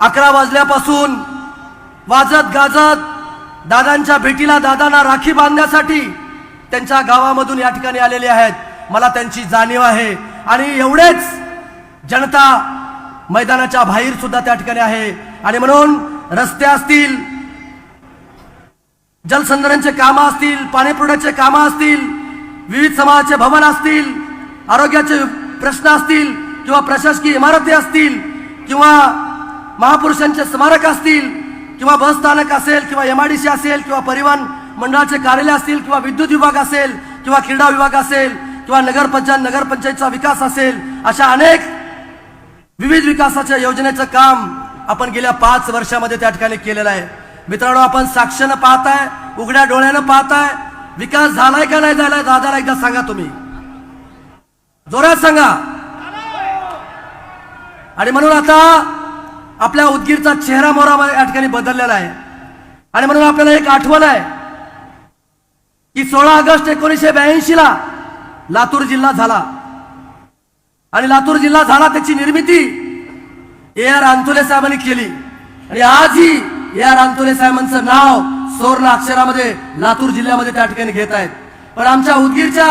अकरा वाजल्यापासून वाजत गाजत दादांच्या भेटीला दादांना राखी बांधण्यासाठी त्यांच्या गावामधून या ठिकाणी आलेले आहेत. मला त्यांची जाणीव आहे. आणि एवढेच जनता मैदानाच्या बाहेर सुद्धा त्या ठिकाणी आहे. आणि म्हणून रस्ते असतील जलसंधारणचे कामं असतील पाणी पुरवठ्याचे कामं असतील विविध समाजाचे भवन असतील आरोग्याचे प्रश्न असतील किंवा प्रशासकीय इमारती असतील किंवा महापुरुषांचे स्मारक असतील किंवा बस स्थानक असेल किंवा एम आय डी सी असेल किंवा परिवहन मंडळाचे कार्यालय असतील किंवा विद्युत विभाग असेल किंवा क्रीडा विभाग असेल किंवा नगरपंचायत नगरपंचायतचा विकास असेल अशा अनेक विविध विकासाच्या योजनेचं काम आपण गेल्या पाच वर्षामध्ये त्या ठिकाणी केलेलं आहे. मित्रांनो आपण साक्षनं पाहताय उघड्या डोळ्यानं पाहताय विकास झालाय का नाही झालाय दादाला एकदा सांगा तुम्ही. जोरात सांगा. आणि म्हणून आता आपल्या उदगीरचा चेहरा मोहरा या ठिकाणी बदललेला आहे. आणि म्हणून आपल्याला एक आठवण आहे की सोळा ऑगस्ट एकोणीसशे ब्याऐंशी ला लातूर जिल्हा झाला. आणि लातूर जिल्हा झाला त्याची निर्मिती ए आर अंतुले साहेबांनी केली. आणि आजही ए आर अंतुले साहेबांचं नाव सोर्ण अक्षरामध्ये लातूर जिल्ह्यामध्ये त्या ठिकाणी घेत आहेत. पण आमच्या उदगीरच्या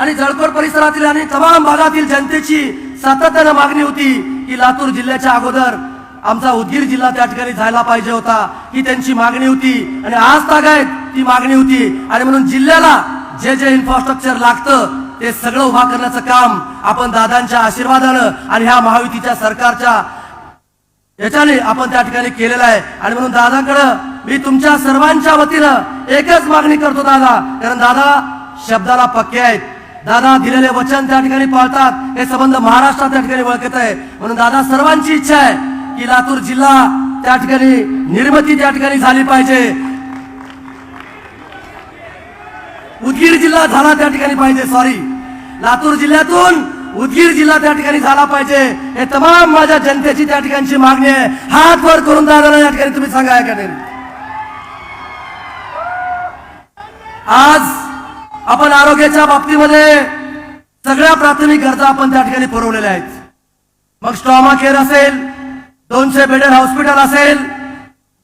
आणि जळकोट परिसरातील आणि तमाम भागातील जनतेची सातत्यानं मागणी होती की लातूर जिल्ह्याच्या अगोदर आमचा उदगीर जिल्हा त्या ठिकाणी जायला पाहिजे होता. ही त्यांची मागणी होती. आणि आज तागायत ती मागणी होती. आणि म्हणून जिल्ह्याला जे जे इन्फ्रास्ट्रक्चर लागतं ते सगळं उभा करण्याचं काम आपण दादांच्या आशीर्वादानं आणि ह्या महायुतीच्या सरकारच्या याच्याने आपण त्या ठिकाणी केलेलं आहे. आणि म्हणून दादाकडं मी तुमच्या सर्वांच्या वतीनं एकच मागणी करतो दादा. कारण दादा शब्दाला पक्के आहेत. दादा दिलेले वचन त्या ठिकाणी पाळतात. हे संबंध महाराष्ट्रात त्या ठिकाणी ओळखत आहे. म्हणून दादा सर्वांची इच्छा आहे. की लातूर जिल्हा त्या ठिकाणी निर्मिती त्या ठिकाणी झाली पाहिजे. उदगीर जिल्हा झाला त्या ठिकाणी पाहिजे सॉरी लातूर जिल्ह्यातून उदगीर जिल्हा त्या ठिकाणी झाला पाहिजे. हे तमाम माझ्या जनतेची त्या ठिकाणची मागणी आहे. हात वर करून दादा या ठिकाणी तुम्ही सांगा या ठिकाणी आज आपण आरोग्याच्या बाबतीमध्ये सगळ्या प्राथमिक गरजा आपण त्या ठिकाणी पुरवलेल्या आहेत. मग स्ट्रॉमा केअर असेल दोनशे बेडेड हॉस्पिटल असेल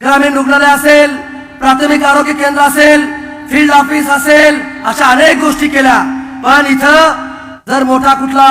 ग्रामीण रुग्णालय असेल प्राथमिक आरोग्य केंद्र असेल फील्ड ऑफिस असेल अशा अनेक गोष्टी केल्या. पण इथं जर मोठा कुठला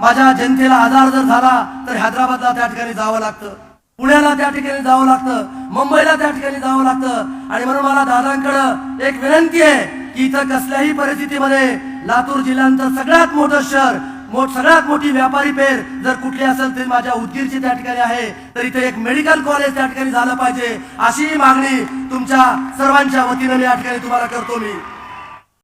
माझ्या जनतेला आजार जर झाला तर हैदराबादला त्या ठिकाणी जावं लागतं. पुण्याला त्या ठिकाणी जावं लागतं. मुंबईला त्या ठिकाणी जावं लागतं. आणि म्हणून मला दादांकडं एक विनंती आहे की इथं कसल्याही परिस्थितीमध्ये लातूर जिल्ह्यानंतर सगळ्यात मोठं शहर मोठ सगळ्यात मोठी व्यापारी पेर जर कुठली असेल तरी माझ्या उदगीरची त्या ठिकाणी आहे तर इथे एक मेडिकल कॉलेज त्या ठिकाणी झालं पाहिजे अशी मागणी तुमच्या सर्वांच्या वतीनं या ठिकाणी तुम्हाला करतो मी.